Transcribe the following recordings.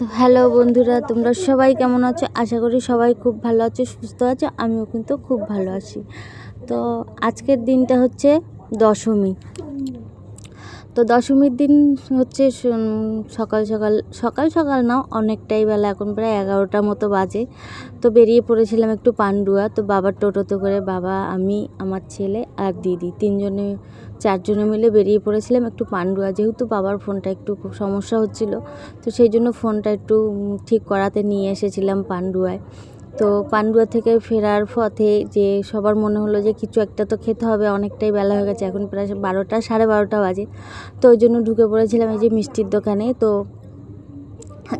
তো হ্যালো বন্ধুরা, তোমরা সবাই কেমন আছো? আশা করি সবাই খুব ভালো আছো, সুস্থ আছো, আমিও কিন্তু খুব ভালো আছি। তো আজকের দিনটা হচ্ছে দশমী। তো দশমীর দিন হচ্ছে সকাল সকাল সকাল সকাল না, অনেকটাই বেলা। এখন প্রায় এগারোটার মতো বাজে। তো বেরিয়ে পড়েছিলাম একটু পান্ডুয়া। তো বাবার টোটোতে করে বাবা, আমি, আমার ছেলে আর দিদি তিনজনে, চারজনে মিলে বেরিয়ে পড়েছিলাম একটু পান্ডুয়া। যেহেতু বাবার ফোনটা একটু খুব সমস্যা হচ্ছিল, তো সেই জন্য ফোনটা একটু ঠিক করাতে নিয়ে এসেছিলাম পান্ডুয়ায়। তো পান্ডুয়া থেকে ফেরার পথে যে সবার মনে হলো যে কিছু একটা তো খেতে হবে, অনেকটাই বেলা হয়ে গেছে। এখন প্রায় বারোটা, সাড়ে বারোটা বাজে। তো ওই জন্য ঢুকে পড়েছিলাম এই যে মিষ্টির দোকানে। তো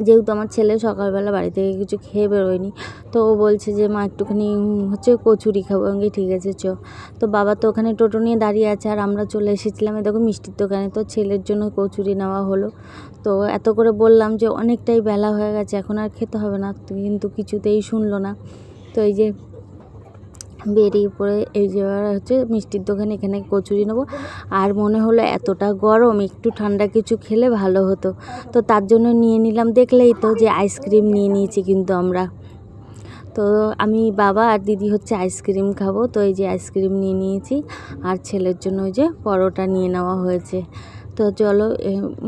যেহেতু আমার ছেলে সকালবেলা বাড়ি থেকে কিছু খেয়ে বেরোয়নি, তো ও বলছে যে, মা, একটুখানি হচ্ছে কচুরি খাব। আমি ঠিক আছে, চ। তো বাবা তো ওখানে টোটো নিয়ে দাঁড়িয়ে আছে, আর আমরা চলে এসেছিলাম দেখো মিষ্টির দোকানে। তো ছেলের জন্য কচুরি নেওয়া হলো। তো এত করে বললাম যে, অনেকটাই বেলা হয়ে গেছে, এখন আর খেতে হবে না, কিন্তু কিছুতেই শুনলো না। তো এই যে বেরিয়ে পড়ে এই যে হচ্ছে মিষ্টির দোকানে, এখানে কচুরি নেব। আর মনে হলো এতটা গরম, একটু ঠান্ডা কিছু খেলে ভালো হতো। তো তার জন্য নিয়ে নিলাম, দেখলেই তো যে আইসক্রিম নিয়ে নিয়েছি কিন্তু আমরা। তো আমি বাবা আর দিদি হচ্ছে আইসক্রিম খাব, তো এই যে আইসক্রিম নিয়ে নিয়েছি। আর ছেলের জন্য ওই যে পরোটা নিয়ে নেওয়া হয়েছে। তো চলো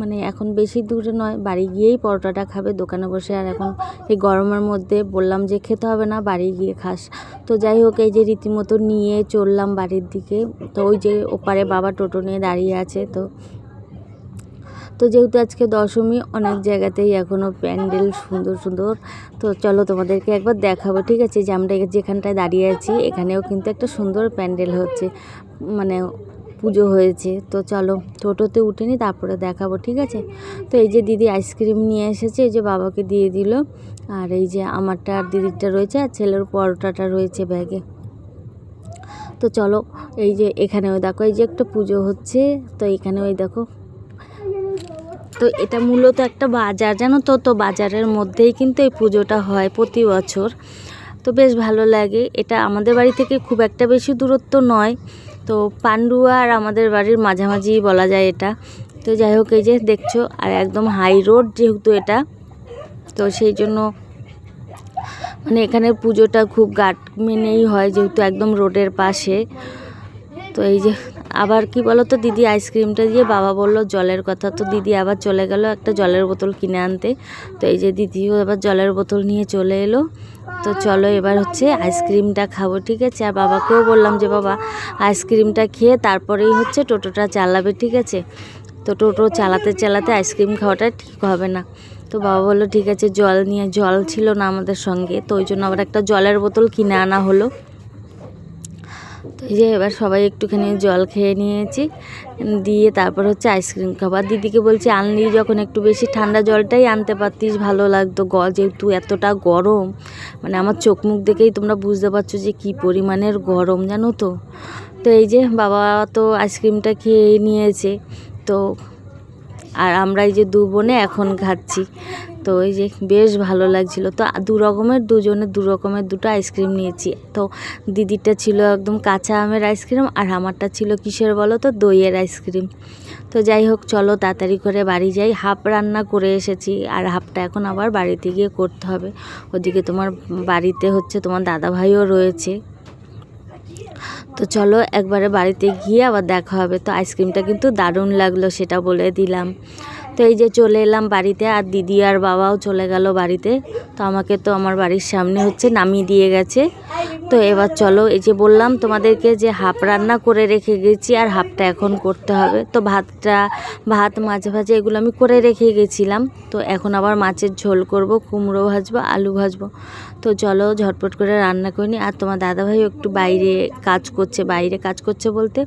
মানে এখন বেশি দূরে নয়, বাড়ি গিয়েই পরোটাটা খাবে, দোকানে বসে। আর এখন এই গরমের মধ্যে বললাম যে খেতে হবে না, বাড়ি গিয়ে খাস। তো যাই হোক, এই যে রীতিমতো নিয়ে চললাম বাড়ির দিকে। তো ওই যে ওপারে বাবা টোটো নিয়ে দাঁড়িয়ে আছে, তো তো যেহেতু আজকে দশমী, অনেক জায়গাতেই এখনও প্যান্ডেল সুন্দর সুন্দর। তো চলো তোমাদেরকে একবার দেখাবো, ঠিক আছে? যে আমরা যেখানটায় দাঁড়িয়ে আছি, এখানেও কিন্তু একটা সুন্দর প্যান্ডেল হচ্ছে। মানে পুজো হয়েছে। তো চলো টোটোতে উঠে নি তারপরে দেখাবো, ঠিক আছে? তো এই যে দিদি আইসক্রিম নিয়ে এসেছে, এই যে বাবাকে দিয়ে দিল। আর এই যে আমারটা আর দিদিরটা রয়েছে, আর ছেলের পরোটাটা রয়েছে ব্যাগে। তো চলো, এই যে এখানেও দেখো, এই যে একটা পুজো হচ্ছে, তো এখানে ওই দেখো। তো এটা মূলত একটা বাজার, জানো তো? তো বাজারের মধ্যেই কিন্তু এই পুজোটা হয় প্রতি বছর। তো বেশ ভালো লাগে। এটা আমাদের বাড়ি থেকে খুব একটা বেশি দূরত্ব নয়। তো পান্ডুয়া আর আমাদের বাড়ির মাঝামাঝি বলা যায় এটা। তো যাই হোক, এই যে দেখছ, আর একদম হাই রোড যেহেতু এটা, তো সেই জন্য মানে এখানে পুজোটা খুব গাট মেনেই হয় যেহেতু একদম রোডের পাশে। তো এই যে আবার কি বলো তো দিদি আইসক্রিমটা দিয়ে বাবা বলল জলের কথা। তো দিদি আবার চলে গেল একটা জলের বোতল কিনে আনতে। তো এই যে দিদিও এবার জলের বোতল নিয়ে চলে এলো। তো চলো এবার হচ্ছে আইসক্রিমটা খাব, ঠিক আছে? আর বাবাকেও বললাম যে, বাবা, আইসক্রিমটা খেয়ে তারপরেই হচ্ছে টোটোটা চালাবে, ঠিক আছে? তো টোটো চালাতে চালাতে আইসক্রিম খাওয়াটা ঠিক হবে না। তো বাবা বলল, ঠিক আছে, জল নিয়ে, জল ছিল না আমাদের সঙ্গে। তো ওই জন্য আবার একটা জলের বোতল কিনে আনা হলো। এই যে এবার সবাই একটুখানি জল খেয়ে নিয়েছি, দিয়ে তারপর হচ্ছে আইসক্রিম খাবার দিদিকে বলছি, আনলি যখন একটু বেশি ঠান্ডা জলটাই আনতে পারতিস, ভালো লাগতো। গ, যেহেতু এতটা গরম মানে আমার চোখ মুখ দেখেই তোমরা বুঝতে পারছ যে কী পরিমাণের গরম, জানো তো? তো এই যে বাবা তো আইসক্রিমটা খেয়ে নিয়েছে। তো আর আমরা এই যে দু বোনে এখন খাচ্ছি। তো এই যে বেশ ভালো লাগছিল। তো দু রকমের দুজনে দু রকমের দুটো আইসক্রিম নিয়েছি। তো দিদিটা ছিল একদম কাঁচা আমের আইসক্রিম আর আমারটা ছিল কিসের বলো তো দইয়ের আইসক্রিম। তো যাই হোক, চলো তাড়াতাড়ি করে বাড়ি যাই। হাফ রান্না করে এসেছি আর হাফটা এখন আবার বাড়িতে গিয়ে করতে হবে। ওদিকে তোমার বাড়িতে হচ্ছে তোমার দাদা ভাইও রয়েছে। তো চলো একবারে বাড়িতে গিয়ে আবার দেখা হবে। তো আইসক্রিমটা কিন্তু দারুণ লাগল সেটা বলে দিলাম। তো এই যে চলে এলাম বাড়িতে আর দিদি আর বাবাও চলে গেল বাড়িতে। তো আমাকে তো আমার বাড়ির সামনে হচ্ছে নামিয়ে দিয়ে গেছে। তো এবার চলো, এই যে বললাম তোমাদেরকে যে হাফ রান্না করে রেখে গেছি আর হাফটা এখন করতে হবে। তো ভাতটা, ভাত, মাছ ভাজা এগুলো আমি করে রেখে গেছিলাম। তো এখন আবার মাছের ঝোল করব, কুমড়ো ভাজবো, আলু ভাজবো। তো চলো ঝটপট করে রান্না করে নিই আর তোমার দাদাভাই একটু বাইরে কাজ করছে, বাইরে কাজ করছে বলতে।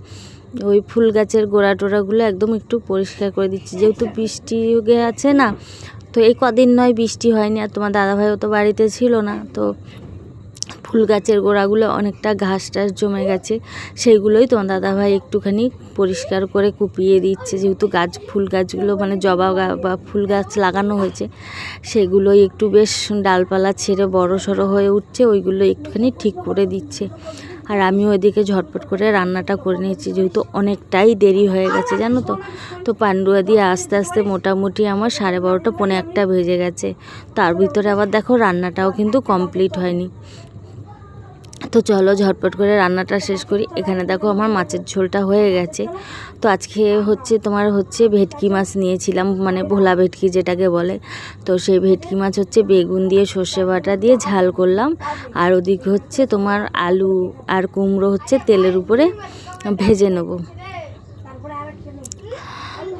ওই ফুল গাছের গোড়া টোড়াগুলো একদম একটু পরিষ্কার করে দিচ্ছি। যেহেতু বৃষ্টি আছে না, তো এই কদিন নয় বৃষ্টি হয়নি আর তোমার দাদাভাইও তো বাড়িতে ছিল না, তো ফুল গাছের গোড়াগুলো অনেকটা ঘাস টাস জমে গেছে, সেইগুলোই তোমার দাদাভাই একটুখানি পরিষ্কার করে কুপিয়ে দিচ্ছে। যেহেতু গাছ, ফুল গাছগুলো মানে জবা বা ফুল গাছ লাগানো হয়েছে, সেগুলোই একটু বেশ ডালপালা ছেড়ে বড় সড়ো হয়ে উঠছে, ওইগুলো একটুখানি ঠিক করে দিচ্ছে। আর আমিও এদিকে ঝটপট করে রান্নাটা করে নিয়েছি, যেহেতু অনেকটাই দেরি হয়ে গেছে, জানো তো? তো পান্ডুয়া দিয়ে আস্তে আস্তে মোটামুটি আমার সাড়ে বারোটা, পৌনে একটা ভেজে গেছে। তার ভিতরে আবার দেখো রান্নাটাও কিন্তু কমপ্লিট হয়নি। তো চলো ঝটপট করে রান্নাটা শেষ করি। এখানে দেখো আমার মাছের ঝোলটা হয়ে গেছে। তো আজকে হচ্ছে তোমার হচ্ছে ভেটকি মাছ নিয়েছিলাম মানে ভোলা ভেটকি যেটাকে বলে। তো সেই ভেটকি মাছ হচ্ছে বেগুন দিয়ে সর্ষে বাটা দিয়ে ঝাল করলাম। আর ওদিক হচ্ছে তোমার আলু আর কুমড়ো হচ্ছে তেলের উপরে ভেজে নেব।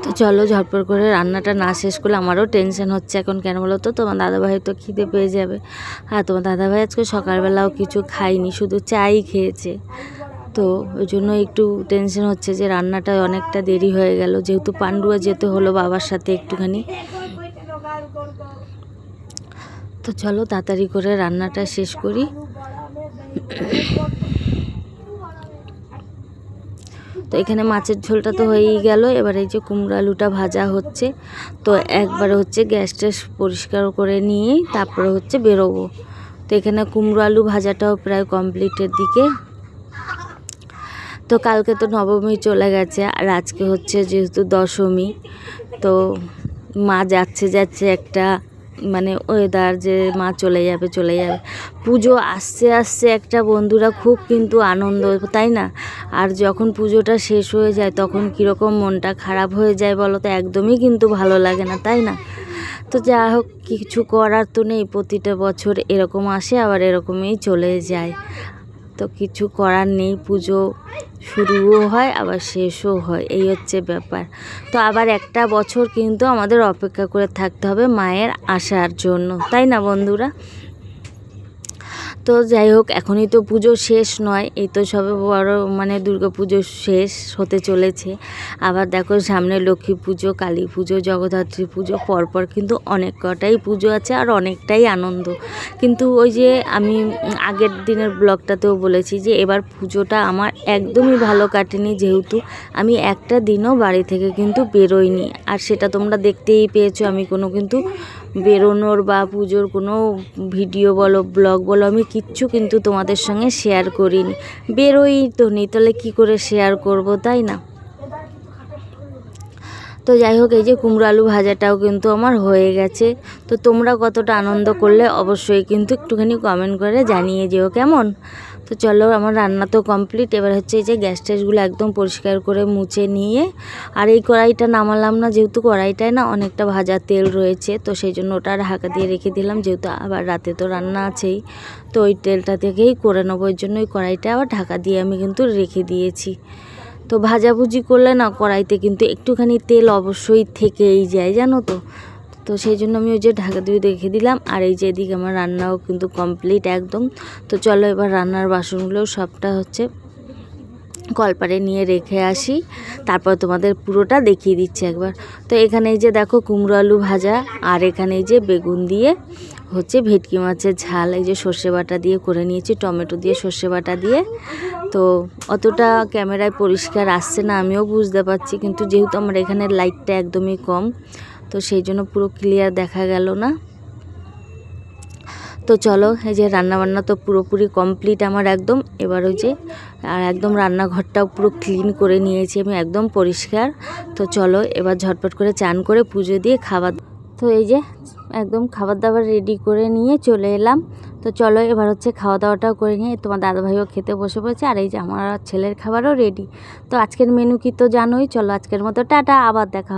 তো চলো ঝটপট করে রান্নাটা না শেষ করলে আমারও টেনশন হচ্ছে এখন কেন বলো তো? তোমার দাদাভাই তো খিদে পেয়ে যাবে। আর তোমার দাদাভাই আজকে সকালবেলাও কিছু খায়নি, শুধু চাই খেয়েছে। তো ওই জন্য একটু টেনশন হচ্ছে যে রান্নাটা অনেকটা দেরি হয়ে গেল। যেহেতু পান্ডুয়া যেতে হলো বাবার সাথে একটুখানি। তো চলো তাড়াতাড়ি করে রান্নাটা শেষ করি। তো এখানে মাছের ঝোলটা তো হয়েই গেল। এবার এই যে কুমড়ো আলুটা ভাজা হচ্ছে। তো একবারে হচ্ছে গ্যাসটা পরিষ্কার করে নিয়েই তারপরে হচ্ছে বেরোবো। তো এখানে কুমড়ো আলু ভাজাটাও প্রায় কমপ্লিটের দিকে। তো কালকে তো নবমী চলে গেছে আর আজকে হচ্ছে যেহেতু দশমী, তো মা যাচ্ছে যাচ্ছে একটা মানে ওয়েদার যে মা চলে যাবে চলে যাবে। পুজো আসছে আসছে, একটা বন্ধুরা খুব কিন্তু আনন্দ, তাই না? আর যখন পুজোটা শেষ হয়ে যায়, তখন কীরকম মনটা খারাপ হয়ে যায় বলো তো? একদমই কিন্তু ভালো লাগে না, তাই না? তো যা হোক, কিছু করার তো নেই। প্রতিটা বছর এরকম আসে, আবার এরকমই চলে যায়। তো কিছু করার নেই, পুজো শুরুও হয়, আবার শেষও হয়। এই হচ্ছে ব্যাপার। তো আবার একটা বছর কিন্তু আমাদের অপেক্ষা করে থাকতে হবে মায়ের আসার জন্য। তাই না বন্ধুরা? তো যাই হোক, এখনই তো পুজো শেষ নয়। এই তো সবে বড় মানে দুর্গা পুজো শেষ হতে চলেছে। আবার দেখো সামনে লক্ষ্মী পুজো, কালী পুজো, জগদ্ধাত্রী পুজো, পরপর কিন্তু অনেক কটাই পুজো আছে আর অনেকটাই আনন্দ। কিন্তু ওই যে আমি আগের দিনের ব্লগটাতেও বলেছি যে এবার পুজোটা আমার একদমই ভালো কাটেনি যেহেতু আমি একটা দিনও বাড়ি থেকে কিন্তু বেরোইনি। আর সেটা তোমরা দেখতেই পেয়েছ, আমি কোনো কিন্তু বেরোনোর বা পুজোর কোনো ভিডিও বলো, ব্লগ বলো, আমি কিচ্ছু কিন্তু তোমাদের সঙ্গে শেয়ার করিনি। বেরোই তো নি তাহলে কী করে শেয়ার করব, তাই না? তো যাই হোক, এই যে কুমড়ো আলু ভাজাটাও কিন্তু আমার হয়ে গেছে। তো তোমরা কতটা আনন্দ করলে অবশ্যই কিন্তু একটুখানি কমেন্ট করে জানিয়ে যেও, কেমন? তো চলো আমার রান্না তো কমপ্লিট এবার হচ্ছে এই যে গ্যাস ট্যাসগুলো একদম পরিষ্কার করে মুছে নিয়ে, আর এই কড়াইটা নামালাম না, যেহেতু কড়াইটায় না অনেকটা ভাজা তেল রয়েছে, তো সেই জন্য ওটা ঢাকা দিয়ে রেখে দিলাম, যেহেতু আবার রাতে তো রান্না আছেই। তো ওই তেলটা থেকেই করে নেব, ওই জন্য ওই কড়াইটা আবার ঢাকা দিয়ে আমি কিন্তু রেখে দিয়েছি। তো ভাজাভুজি করলে না কড়াইতে কিন্তু একটুখানি তেল অবশ্যই থেকেই যায়, জানো তো? তো সেই জন্য আমি ওই যে ঢাকা দিয়ে রেখে দিলাম। আর এই যে এদিকে আমার রান্নাও কিন্তু কমপ্লিট একদম। তো চলো এবার রান্নার বাসনগুলো সবটা হচ্ছে কলপারে নিয়ে রেখে আসি। তারপর তোমাদের পুরোটা দেখিয়ে দিচ্ছি একবার। তো এখানে এই যে দেখো কুমড়ো আলু ভাজা, আর এখানে এই যে বেগুন দিয়ে হচ্ছে ভেটকি মাছের ঝাল। এই যে সর্ষে বাটা দিয়ে করে নিয়েছি, টমেটো দিয়ে সর্ষে বাটা দিয়ে। তো অতটা ক্যামেরায় পরিষ্কার আসছে না, আমিও বুঝতে পারছি। কিন্তু যেহেতু আমার এখানে লাইটটা একদমই কম তো সেই জন্য পুরো ক্লিয়ার দেখা গেল না। তো চলো, এই যে রান্নাবান্না তো পুরোপুরি কমপ্লিট আমার একদম। এবার ওই যে, আর একদম রান্নাঘরটাও পুরো ক্লিন করে নিয়েছি আমি, একদম পরিষ্কার। তো চলো, এবার ঝটপট করে চান করে পুজো দিয়ে খাবার তো এই যে, একদম খাবার দাবার রেডি করে নিয়ে চলে এলাম। তো চলো, এবার হচ্ছে খাওয়া দাওয়াটাও করে নিয়ে তোমার দাদাভাইও খেতে বসে পড়েছে, আর এই যে আমার ছেলের খাবারও রেডি তো আজকের মেনু কি তো জানোই, চলো আজকের মতো টাটা, আবার দেখা